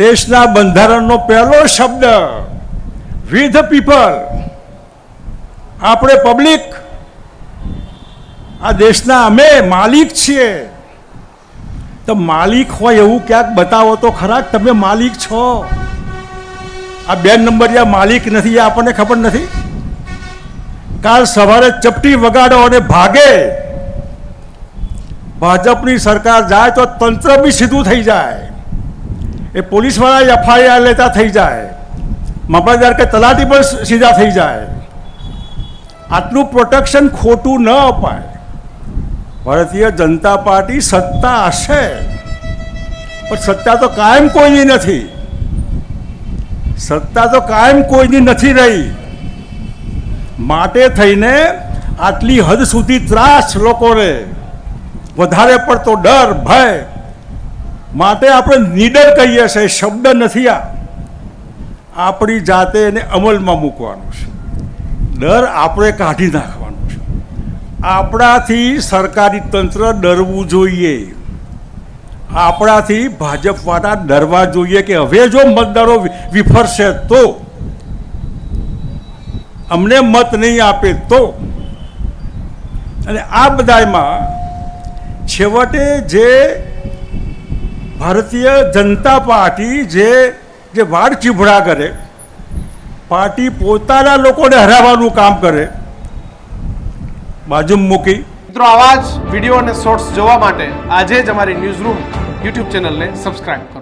દેશના બંધારણનો પહેલો શબ્દ વિથ પીપલ આપણે પબ્લિક આ દેશના અમે માલિક છીએ. તો માલિક હોય એવું ક્યાંક બતાવો તો ખરા તમે માલિક છો? આ બે નંબરિયા માલિક નથી, એ આપણને ખબર નથી? કાલ સવારે ચપટી વગાડો અને ભાગે. ભાજપની સરકાર જાય તો તંત્ર બી સીધું થઈ જાય. એ પોલીસવાળા એફઆઈઆર લેતા થઈ જાય. મામલતદાર કે તલાટી પણ સીધા થઈ જાય. આટલું પ્રોટેક્શન ખોટું ન અપાય. ભારતીય જનતા પાર્ટી સત્તા હશે. પણ સત્તા તો કાયમ કોઈની નથી. સત્તા તો કાયમ કોઈની નથી રહી. માટે થઈને આટલી હદ સુધી ત્રાસ લોકોને વધારે પડતો ડર, ભય માટે આપણે નીડર કહીએ છીએ, શબ્દ નથી આ. આપણી જાતે એને અમલમાં મૂકવાનું છે. ડર આપણે કાઢી નાખવાનું છે. આપણાથી સરકારી તંત્ર ડરવું જોઈએ. આપણાથી ભાજપવાળા ડરવા જોઈએ કે હવે જો મતદારો વિફરશે તો? અમને મત નહીં આપે તો? અને આ બધામાં છેવટે જે ભારતીય જનતા પાર્ટી જે જે વાડ ચીભડા કરે, પાર્ટી પોતાના લોકોને હરાવવાનું કામ કરે, બાજુમાં મૂકી. મિત્રો, આવા જ વીડિયો અને શોર્ટ્સ જોવા માટે આજે જ અમારી ન્યૂઝ રૂમ યુટ્યુબ ચેનલને સબસ્ક્રાઇબ કરો.